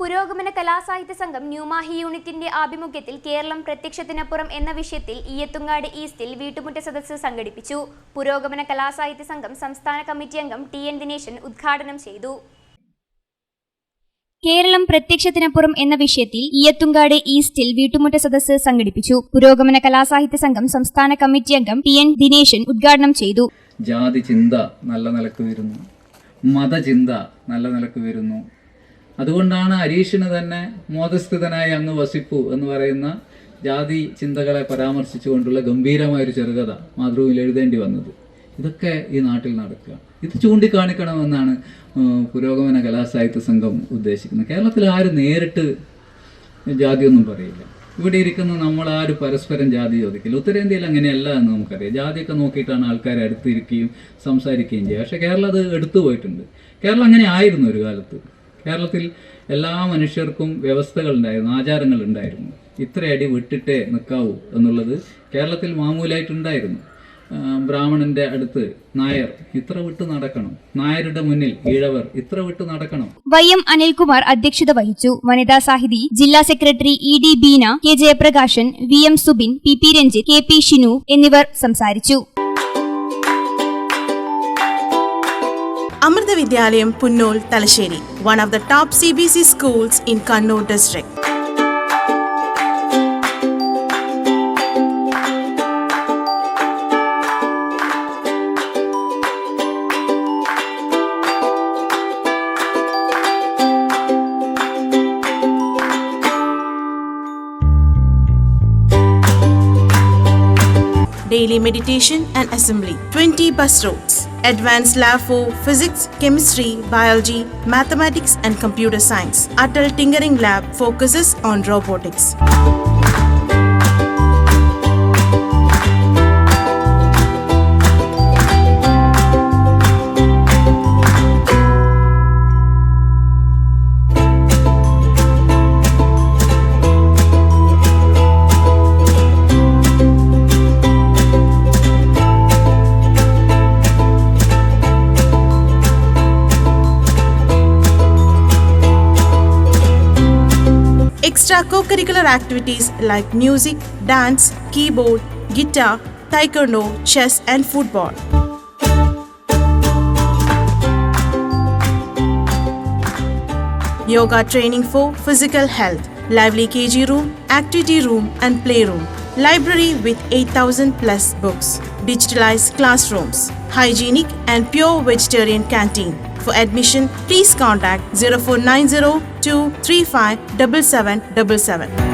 പുരോഗമന കലാസാഹിത്യ സംഘം ന്യൂമാഹി യൂണിറ്റിന്റെ ആഭിമുഖ്യത്തിൽ കേരളം പ്രത്യക്ഷത്തിനപ്പുറം എന്ന വിഷയത്തിൽ ഈയത്തുങ്ങാട് ഈസ്റ്റിൽ വീട്ടുമുറ്റ സദസ്സ് സംഘടിപ്പിച്ചു. പുരോഗമന കലാസാഹിത്യ സംഘം സംസ്ഥാന കമ്മിറ്റി അംഗം ടി എൻ ദിനേശൻ ഉദ്ഘാടനം ചെയ്തു. കേരളം പ്രത്യക്ഷത്തിനപ്പുറം എന്ന വിഷയത്തിൽ ഈയത്തുങ്കാട് ഈസ്റ്റിൽ വീട്ടുമുറ്റ സദസ്സ് സംഘടിപ്പിച്ചു. പുരോഗമന കലാസാഹിത്യ സംഘം സംസ്ഥാന കമ്മിറ്റി അംഗം ടി എൻ ദിനേശൻ ഉദ്ഘാടനം ചെയ്തു. ജാതി ചിന്ത നല്ല നിലയ്ക്ക് വരുന്നു. മതചിന്ത നല്ല നിലയ്ക്ക് വരുന്നു. അതുകൊണ്ടാണ് അരീഷിന് തന്നെ മോദസ്ഥിതനായ അങ്ങ് വസിപ്പു എന്ന് പറയുന്ന ജാതി ചിന്തകളെ പരാമർശിച്ചുകൊണ്ടുള്ള ഗംഭീരമായൊരു ചെറുകഥ മാതൃഭൂമിയിൽ എഴുതേണ്ടി വന്നത്. ഇതൊക്കെ ഈ നാട്ടിൽ നടക്കുക. ഇത് ചൂണ്ടിക്കാണിക്കണമെന്നാണ് പുരോഗമന കലാസാഹിത്യ സംഘം ഉദ്ദേശിക്കുന്നത്. കേരളത്തിൽ ആരും നേരിട്ട് ജാതിയൊന്നും പറയില്ല. ഇവിടെ ഇരിക്കുന്ന നമ്മൾ ആരും പരസ്പരം ജാതി ചോദിക്കില്ല. ഉത്തരേന്ത്യയിൽ അങ്ങനെയല്ല എന്ന് നമുക്കറിയാം. ജാതിയൊക്കെ നോക്കിയിട്ടാണ് ആൾക്കാർ അടുത്തിരിക്കുകയും സംസാരിക്കുകയും ചെയ്യുക. പക്ഷേ കേരളം അത് എടുത്തു പോയിട്ടുണ്ട്. കേരളം അങ്ങനെ ആയിരുന്നു ഒരു കാലത്ത്. കേരളത്തിൽ എല്ലാ മനുഷ്യർക്കും വ്യവസ്ഥകൾ ഉണ്ടായിരുന്നു ആചാരങ്ങൾ ഉണ്ടായിരുന്നു ഇത്രയടി വിട്ടിട്ടേ നിൽക്കാവൂ എന്നുള്ളത് കേരളത്തിൽ മാമൂലായിട്ടുണ്ടായിരുന്നു. ബ്രാഹ്മണന്റെ അടുത്ത് നായർ ഇത്ര വിട്ട് നടക്കണം. നായരുടെ മുന്നിൽ ഈഴവർ ഇത്ര വിട്ട് നടക്കണം. വൈ എം അനിൽകുമാർ അധ്യക്ഷത വഹിച്ചു. വനിതാ സാഹിതി ജില്ലാ secretary E D Beena K Jayaprakashan V M Subin P P Ranjith K P Shinu എന്നിവർ സംസാരിച്ചു. Amrita Vidyalayam Punnol Talasheri, one of the top CBC schools in Kannur district. Daily meditation and assembly. 20 bus routes. Advanced lab for physics, chemistry, biology, mathematics, and computer science. Atal Tinkering Lab focuses on robotics. Extra co-curricular activities like music, dance, keyboard, guitar, taekwondo, chess, and football. Yoga training for physical health, lively KG room, activity room, and playroom. Library with 8000 plus books, digitalized classrooms, hygienic and pure vegetarian canteen. For admission, please contact 0490 235 7777.